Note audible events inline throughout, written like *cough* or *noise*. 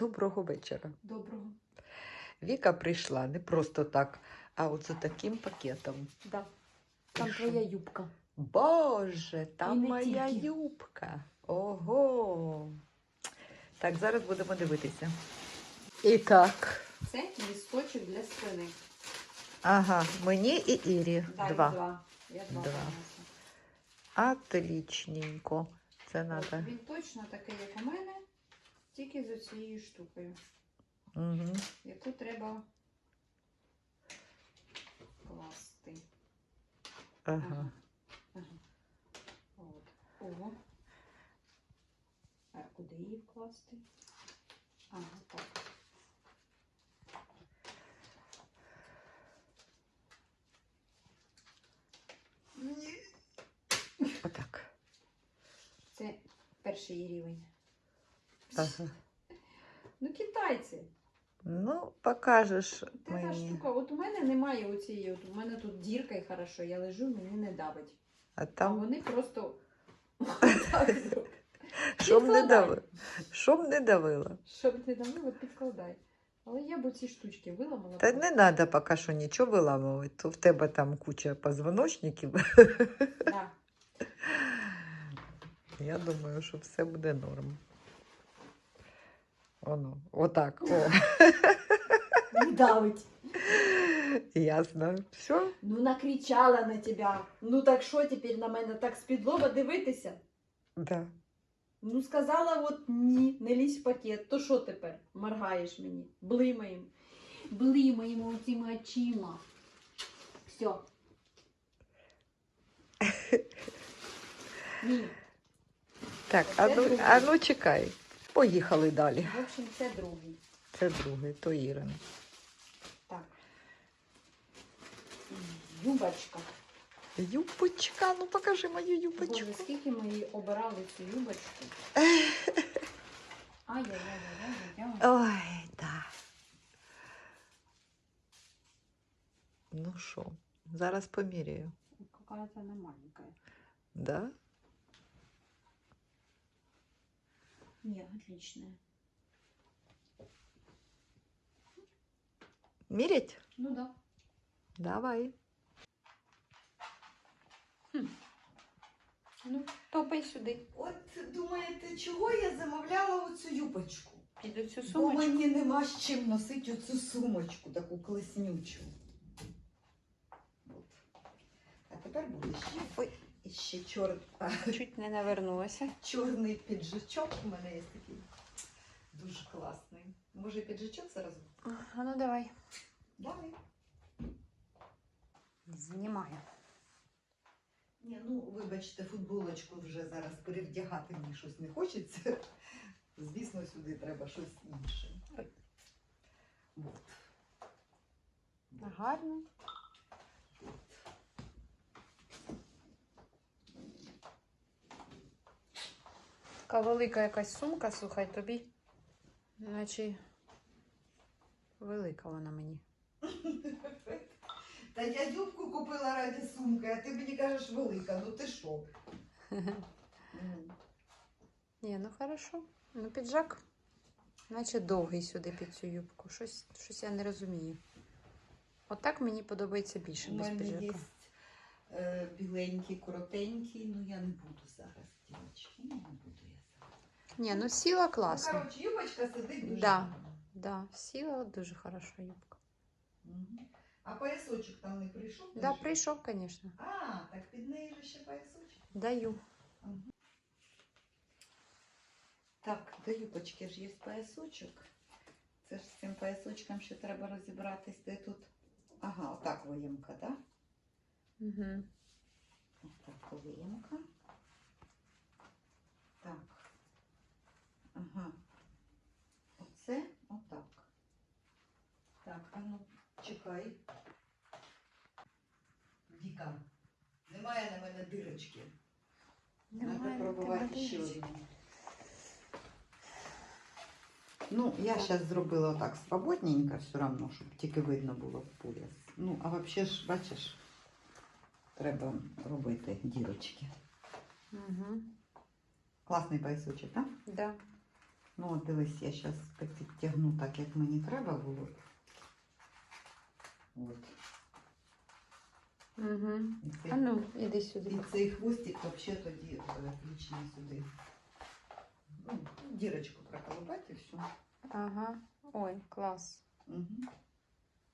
Доброго вечора. Доброго. Віка прийшла не просто так, а от за таким пакетом. Да. Там І твоя юбка. Боже, там І не моя тільки. юбка. Ого. Так, зараз будемо дивитися. І так. Це лісточок для спини. Ага, мені і Ірі. Так, Два. два. Я два. Два. принесла. Отлічненько. Це От, треба. Він точно такий, як у мене, тільки з цією штукою, Угу. яку треба класти. Ага. Ага. От. Ого. А куди її вкласти? Ага, так. Отак. Це перший рівень. Ага. Ну, китайці. Ну, покажеш Це та мені. штука. От у мене немає оцієї. От у мене тут дірка і хорошо, я лежу, мені не давить. А А вони просто *laughs* щоб не давило. Щоб не давило. Щоб не давило, підкладай. Але я б оці штучки виламала. Та не треба поки що нічого виламувати, то в тебе там куча позвоночників. Да. Я думаю, що все буде норм. Оно, отак. О, Не давить. ясно. Все? Ну накричала на тебе. Ну так що тепер на мене так спідлоба дивитися? Да. Ну сказала от ні, не лізь в пакет. То що тепер? Моргаєш мені. Блимаємо. Блимаємо цими очима. Все. *laughs* Ні. Так, а ну, а ну чекай. Поїхали далі. В общем, це другий. Це другий, то Ірин. Так. Юбочка. Юбочка, ну покажи мою юбочку. Боже, скільки ми її обирали цю юбочку. *laughs* Ай-яй-яй-яй-яй-яй. Ой, да. Ну що, зараз поміряю. Какая-то она маленькая. Да? Не, отличная. Мірять? Ну да. Давай. Ну, топай сюди. От думаєте, чого я замовляла оцю юбочку? Під оцю Бо сумочку. мені нема з чим носити оцю сумочку, таку класнючу. От. А тепер буде ще. Ой, і ще чор... Чуть не навернулася. чорний піджачок. У мене є такий дуже класний. Може, піджачок зараз? А ну давай. Давай. Знімаю. Ні, ну вибачте, футболочку вже зараз перевдягати мені щось не хочеться. Звісно, сюди треба щось інше. От. Гарно. Така велика якась сумка, слухай тобі. Наче велика вона мені. Та я юбку купила раді сумки, а ти мені кажеш велика. Ну ти що? *laughs* Ні, ну хорошо. Ну, піджак, наче довгий сюди під цю юбку. Щось, щось я не розумію. Отак мені подобається більше У без мене є е, біленький, коротенький, ну я не буду зараз, дівчатки, не буду. Ні, ну сіла Ну, класно. коротше, юбочка сидить дуже Да. Да, сіла дуже хороша юбка. А поясочок там не прийшов? Да, теж? прийшов, звісно. А, так під неї же ще поясочок. Даю. Так, до юбочки ж є поясочок. Це ж з цим поясочком ще треба розібратись, де тут. Ага, отак виємка, так? Да? Угу. Так, виємка. Так. Ага. Оце отак. Так, а ну, чекай. Віка. Немає на мене дирочки. Треба пробувати ще одну. Ну, я зараз зробила так свободненько все одно, щоб тільки видно було пояс. Ну, а взагалі ж, бачиш, треба робити дірочки. Угу. Класний поясочок, так? Да. Ну, от дивись, я зараз підтягну так, як мені треба було. От. Угу. І цей, А ну, іди сюди. і цей хвостик взагалі тоді е, включений сюди. Ну, дірочку проколупати і все. Ага. Ой, клас. Угу.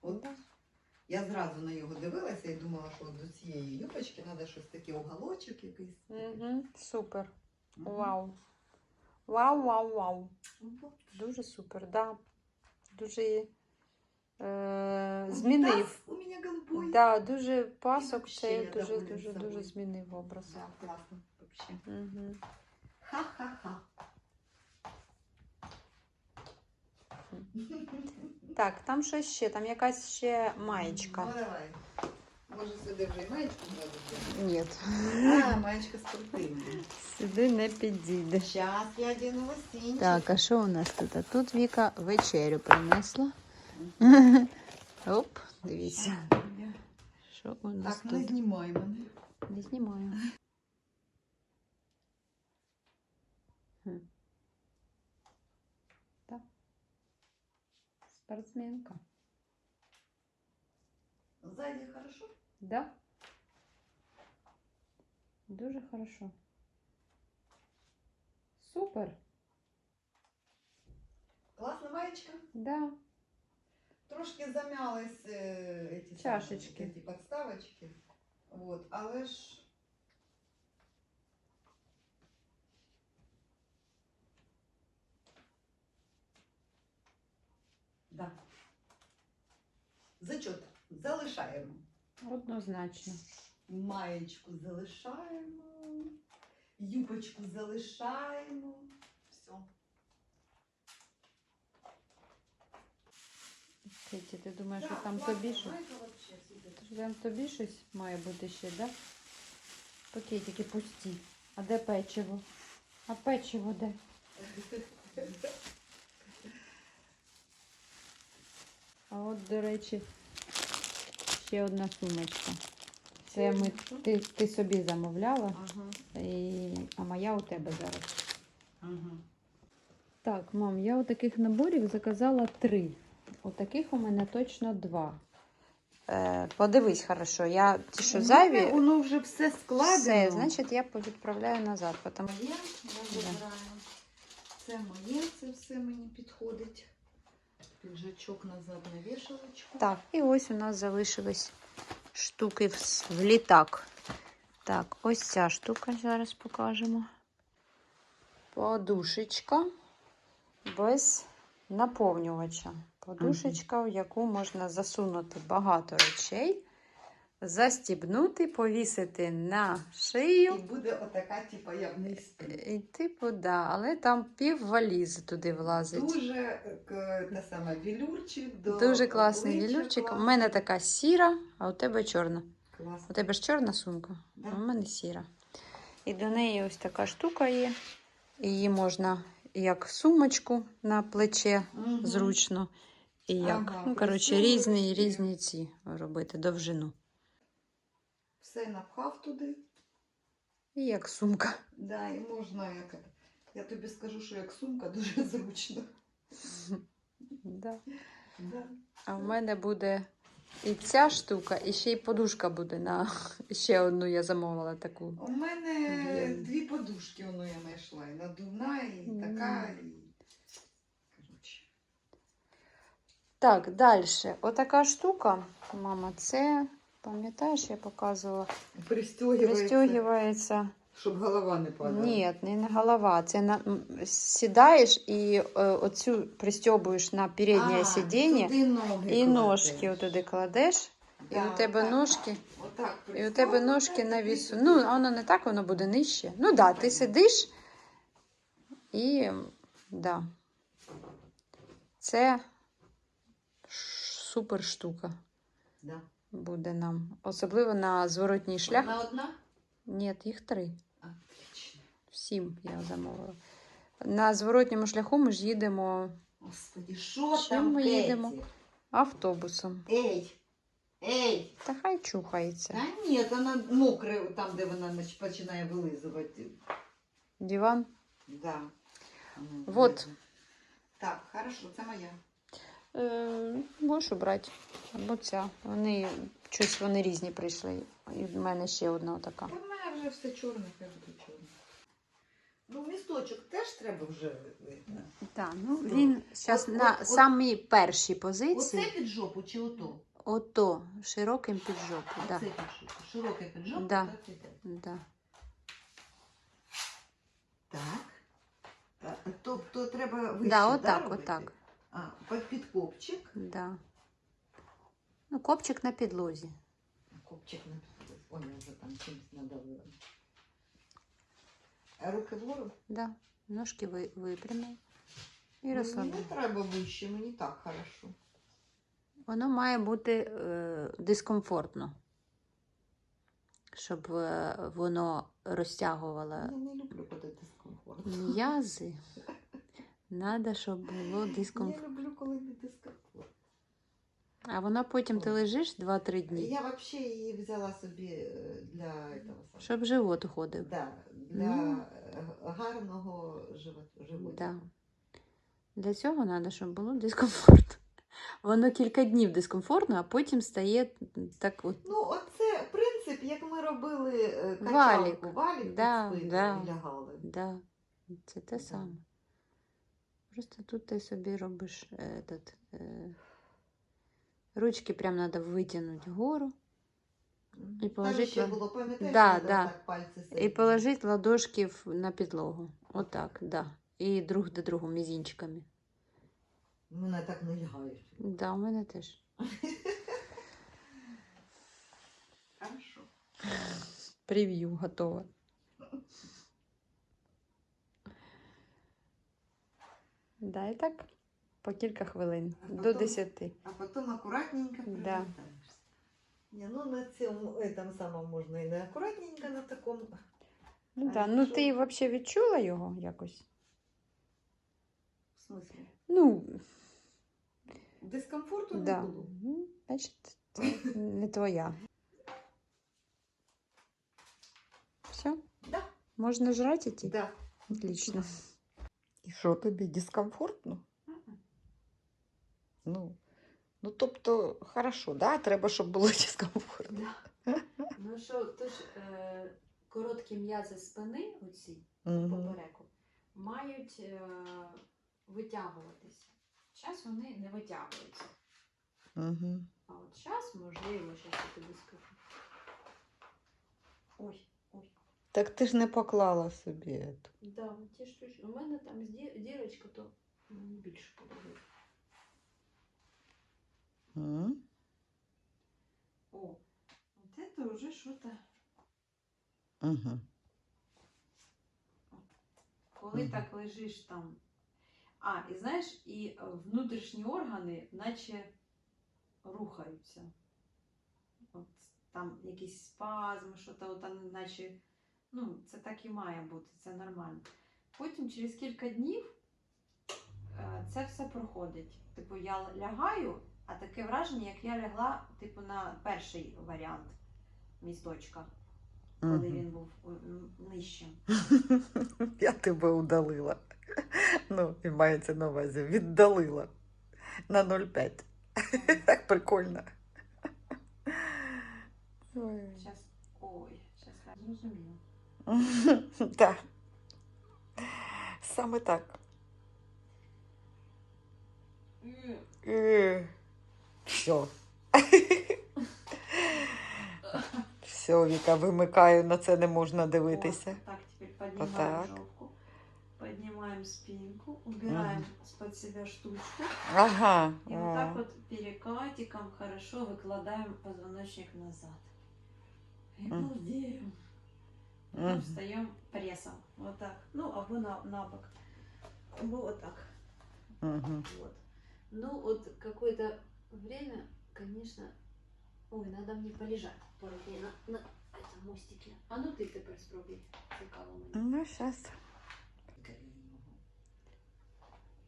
От я зразу на його дивилася і думала, що до цієї юбочки треба щось таке уголочок якийсь. Угу. Супер. Мгм. Вау. Вау, вау, вау. Дуже супер, да. Дуже е, змінив. У мене голубой. Да, дуже пасок цей дуже, дуже, дуже змінив образ. Да, класно вообще. Угу. Ха-ха-ха. Так, там щось ще, там якась ще маєчка. Ну давай. Може сюди вже і маєчку зробити? Ні. А, маєчка спортивна. Сюди не підійде. Зараз я одіну лосінчик. Так, а що у нас тут? А тут Віка вечерю принесла. Оп, дивіться. Що у нас Так, не тут? знімай мене. Не знімаю. Хм. Так. Спортсменка. Ззаді хорошо? Да? Дуже хорошо. Супер. Класна маєчка. Да. Трошки замялись е, эти Чашечки. Ці подставочки. Вот, але ж Да. Зачот. Залишаємо. Однозначно. Маєчку залишаємо. Юбочку залишаємо. Все. Кеті, ти думаєш, що там тобі щось? Що Там тобі щось має бути ще, да? Пакетики пусті. А де печиво? А печиво де? *laughs* А от, до речі, ще одна сумочка. Це ми, ти, ти собі замовляла, Ага. і, а моя у тебе зараз. Ага. Так, мам, я отаких наборів заказала три. Отаких у мене точно два. Е, подивись хорошо, я ті, що зайві, мене Воно вже все складено. все, значить я відправляю назад. Потому... Моє, я забираю. Це моє, це все мені підходить. Піджачок назад на вішалочку. Так, і ось у нас залишились штуки в, в літак. Так, ось ця штука зараз покажемо. Подушечка без наповнювача. Подушечка, в яку можна засунути багато речей, застібнути, повісити на шию. І буде отака, типу, я вниз. І типу, да, але там пів валізи туди влазить. Дуже е, те саме вілюрчик. До Дуже класний вілюрчик. У мене така сіра, а у тебе чорна. У тебе ж чорна сумка, Да. а у мене сіра. І до неї ось така штука є. Її можна як сумочку на плече Мгм. зручно. І як, Ага, ну, коротше, різні, різні ці робити довжину. Все напхав туди. І як сумка. Да, і можна як. Я тобі скажу, що як сумка дуже *laughs* зручно. Да. Да. А в мене буде і ця штука, і ще й подушка буде на *laughs* ще одну я замовила таку. У мене Блін. дві подушки воно я знайшла. І надувна, і така, і. Коротше. Так, далі. Отака штука, мама, це, пам'ятаєш, я показувала, Пристегивається, щоб голова не падала. Ні, не на голова. Це на сідаєш і е, оцю пристьобуєш на переднє А, сидіння туди і ножки отуди кладеш, і Да, у тебе отак. ножки, Отак і у тебе ножки на вісу. Ну, воно не так, воно буде нижче. Ну так, да, ти сидиш і да. Це супер штука Да. Буде нам. Особливо на зворотній шлях. Одна одна? Ні, їх три. Отлично. Сім я замовила. На зворотньому шляху ми ж їдемо Господи, що там ми їдемо? автобусом. Ей, ей. Та хай чухається. Та ні, вона мокре, там, де вона починає вилизувати. Диван. Да. Вот. Так, хорошо, це моя. Е, можеш обрати. Або ця. Вони щось вони різні прийшли. І в мене ще одна така. У мене вже все чорне, буде чорне. Ну, місточок теж треба вже видно. Так, ну він зараз на от- самій першій позиції. Оце під жопу чи ото? Ото, широким під жопу. Да. Оце під жопу. Широке під жопу, Да. так іде. Да. Так. Тобто треба вище, Да, да, отак, робити? отак. А, під- копчик. Да. Ну, копчик на підлозі. Копчик на підлозі. Ой, я вже там чимось надавила. А руки вгору? Да. Ножки ви, випрямив. І Мені розслабляй. не треба вище, мені так хорошо. Воно має бути е, дискомфортно, щоб е, воно розтягувало Я не люблю коли дискомфорт. м'язи. *laughs* Надо, щоб було Я люблю, коли не дискомфорт. А воно потім ти лежиш 2-3 дні, Я взагалі її взяла собі е, для этого щоб живот уходив. Да, для е, гарного живот, животу. Да. Для цього треба, щоб було дискомфортно. *laughs* Воно кілька днів дискомфортно, а потім стає так от. Ну, оце принцип, як ми робили е, Валік. Валік Да, під спину да. і лягали. Да, це те Да. саме. Просто тут ти собі робиш этот, е, ручки прям треба витягнути вгору. І положити ще було, пам'ятаєш, Да, да. так пальці і положити ладошки на підлогу. Отак, да. І друг до другу мізінчиками. Мене так не лягають. Да, у мене теж. *laughs* Хорошо. Прев'ю готове. *laughs* Да, і так по кілька хвилин. А До потім- 10. А потім акуратненько Да. Ні, ну на цьому этом самому можна і не акуратненько на такому. Ну, А да. ну що? ти взагалі відчула його якось? В смислі? Ну, Дискомфорту не да. було. Ну, Значить, це не твоя. *laughs* Все? Да. Можна жрати іти? Да. Отлично. І що тобі дискомфортно? Ну, ну тобто, хорошо, да? треба, щоб було *laughs* дискомфортно. Ну що, то ж е, короткі м'язи спини, оці Мгм. попереку, мають е, витягуватися. Зараз вони не витягуються. Мгм. А от зараз, можливо, щось я тобі скажу. Ой. Так ти ж не поклала собі. ету. Да, ті штучки. У мене там ді- дірочка, то мені більше подобається. М? О, от це вже щось. Мгм. Коли Мгм. так лежиш там. А, і знаєш, і е, внутрішні органи наче рухаються. От там якісь спазми, що то там, наче, ну, це так і має бути, це нормально. Потім через кілька днів е, це все проходить. Типу, я лягаю, а таке враження, як я лягла, типу, на перший варіант місточка, коли Мгм. він був е, нижчим. *laughs* Я тебе удалила. *laughs* Ну, і мається на увазі, віддалила на 0,5. *laughs* Так прикольно. Сейчас. Ой, сейчас я зрозуміла. *laughs* Так. Саме так. Все. Все, *laughs* Віка, вимикаю, на це не можна дивитися. Так, Вот так. жопку. Поднимаем спинку, убираем из-под себя штучку. Ага. И вот так вот перекатиком хорошо выкладаем позвоночник назад. И Мгм. балдеем. Потом Мгм. встаем прессом. Вот так. Ну, або на, на бок. Або вот так. Мгм. Вот. Ну, вот какое-то время, конечно... Ой, надо мне полежать пару дней на, на этом мостике. А ну ты теперь спробуй. Цікаво мені. Ну, зараз.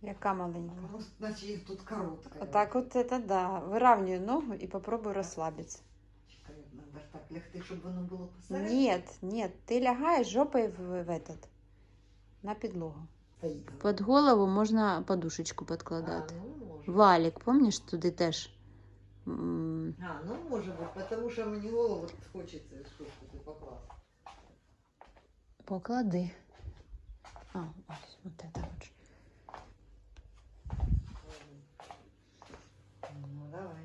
Яка маленька? Ну, значить, їх тут коротка. Отак от це да. Виравнюю ногу і попробуй розслабитися. Ж так лягти, щоб воно було посередині. Нет, нет, ти лягаєш жопою в, в этот, на підлогу. Під голову можна подушечку А, підкладати. ну, може. Валік, пам'ятаєш, туди теж. м, А, ну може бути, тому що мені голову хочеться щось туди покласти. Поклади. А, ось, от це от. Ну, давай.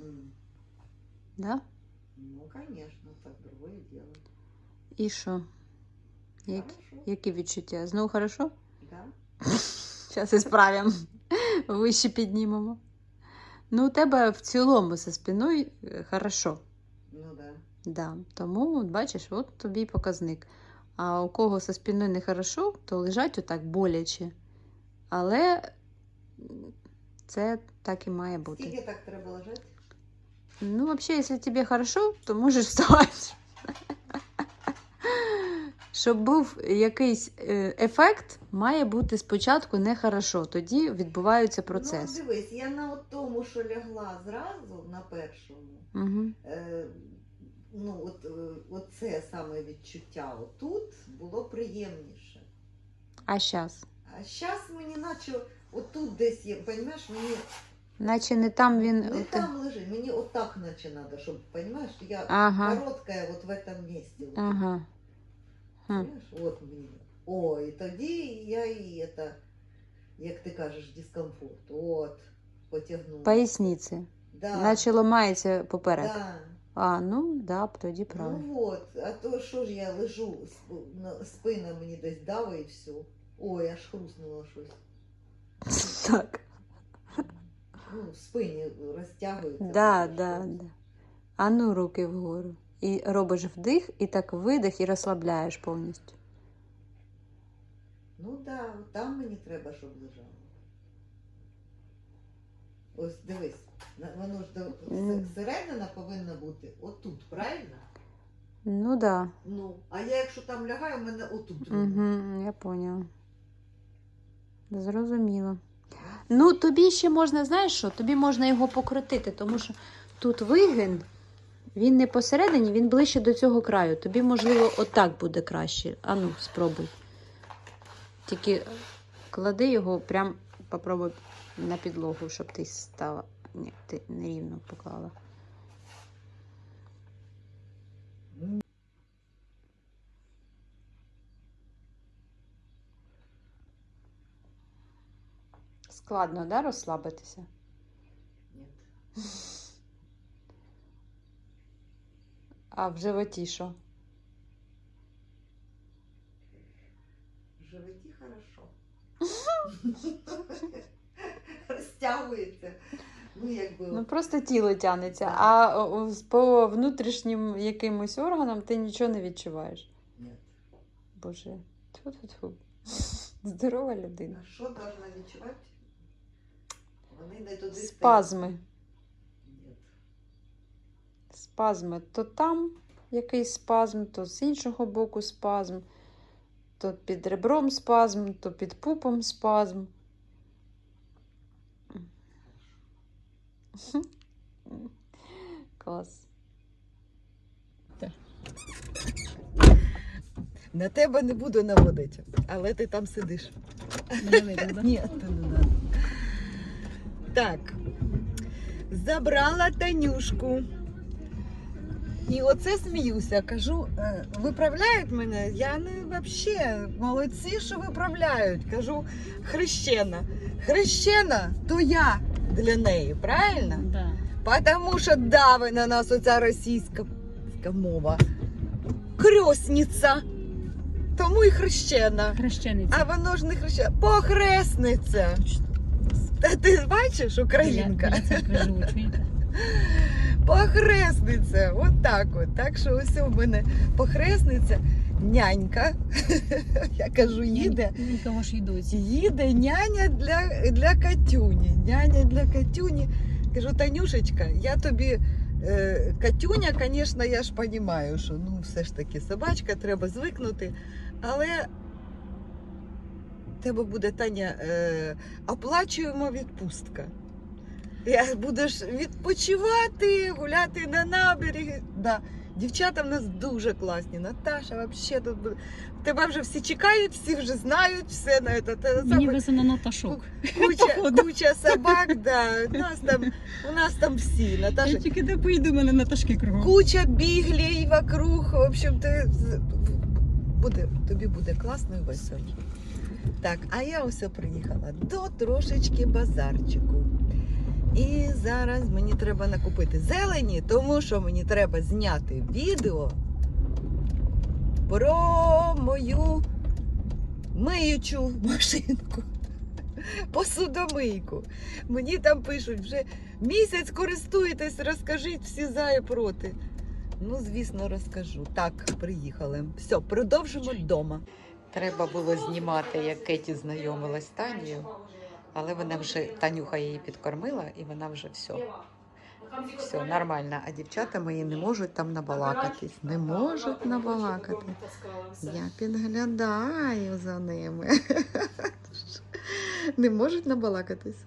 М, Да? Ну, конечно, так другое дело. І що? Які, які відчуття? Знову хорошо? да. *laughs* Зараз ісправимо. Вище піднімемо. Ну, у тебе в цілому зі спиною е, хорошо. Ну, да. Да. Тому, от бачиш, от тобі й показник. А у кого зі спиною не хорошо, то лежать отак боляче. Але це так і має бути. Скільки так треба лежати? Ну, вообще, если тебе хорошо, то можеш *laughs* вставати. Щоб був якийсь е, ефект, має бути спочатку нехорошо. Тоді відбувається процес. Ну, дивись, я на тому, що лягла зразу на першому. Угу. Е, ну, от, е, оце саме відчуття отут було приємніше. А зараз? А зараз мені наче отут десь є, розумієш, мені Наче не там він. не от- там лежить, мені отак наче треба, щоб, розумієш, я Ага. короткая вот в этом месте. Вот, Ага. Хм. Понимаешь? Вот мені. О, і тоді я і это, як ти кажеш, дискомфорт. От, потягнула. Поясниці. Да. Наче ламається поперек. Да. А, ну да, тоді правильно. Ну от, а то що ж я лежу, спина мені десь дава і все. Ой, аж хрустнуло щось. *laughs* Так. Ну, в спині розтягується. Да, да, да. А ну руки вгору. І робиш вдих, і так видих, і розслабляєш повністю. Ну так, да, там мені треба, щоб лежало. Ось дивись, воно ж до середина повинна бути отут, правильно? Ну да. Ну, а я якщо там лягаю, в мене отут. Угу, я поняла. Зрозуміло. Ну, тобі ще можна, знаєш що? Тобі можна його покрутити, тому що тут вигин, він не посередині, він ближче до цього краю. Тобі, можливо, отак буде краще. Ану, спробуй. Тільки клади його прям попробуй на підлогу, щоб ти стала. Ні, ти нерівно поклала. Складно, да, розслабитися? Ні. А в животі що? В животі хорошо. Розтягується. Ну, якби. Ну просто тіло тянеться, а по внутрішнім якимось органам ти нічого не відчуваєш. Ні. Боже, тьфу-тьфу-тьфу. Здорова людина. А що должна відчувати? Вони не туди. Спазми. Спазми. То там якийсь спазм, то з іншого боку спазм, то під ребром спазм, то під пупом спазм. Клас. На тебе не буду наводити, але ти там сидиш. Ні, то не. Так. Забрала Танюшку. І оце сміюся. Кажу, е, виправляють мене. Я не взагалі молодці, що виправляють. Кажу, хрещена. Хрещена, то я для неї, правильно? Да. Потому що дави на нас оця російська мова. Крьосниця. Тому і хрещена. Хрещениця. А воно ж не хрещена. Похресниця. Та ти бачиш, українка? Біля церкви живу, чуєте? Похресниця. От так от. Так що ось у мене похресниця, нянька. *laughs* Я кажу, їде. Нікого ж й. Їде няня для, для Катюні. Няня для Катюні. Кажу, Танюшечка, я тобі. Е, Катюня, звісно, я ж розумію, що ну, все ж таки собачка, треба звикнути. Але тебе буде Таня е, оплачуємо відпустка. Я будеш відпочивати, гуляти на наберегі. Да. Дівчата в нас дуже класні. Наташа, взагалі тут буде. Тебе вже всі чекають, всі вже знають, все на це. те Мені саме. везе Наташок. *laughs* Куча, куча собак, да. У нас там, у нас там всі. Наташа, Я тільки де поїду, мене Наташки кругом. куча біглей вокруг. В общем, ти буде, тобі буде класно і весело. Так, а я ось приїхала до трошечки базарчику. І зараз мені треба накупити зелені, тому що мені треба зняти відео про мою миючу машинку. *laughs* Посудомийку. Мені там пишуть, вже місяць користуєтесь, розкажіть всі за і проти. Ну, звісно, розкажу. Так, приїхали. Все, продовжимо вдома. Треба було знімати, як Кеті знайомилась з Танією, але вона вже Танюха її підкормила і вона вже все. Все нормально. А дівчата мої не можуть там набалакатись. Не можуть набалакати. Я підглядаю за ними. *laughs* Не можуть набалакатись.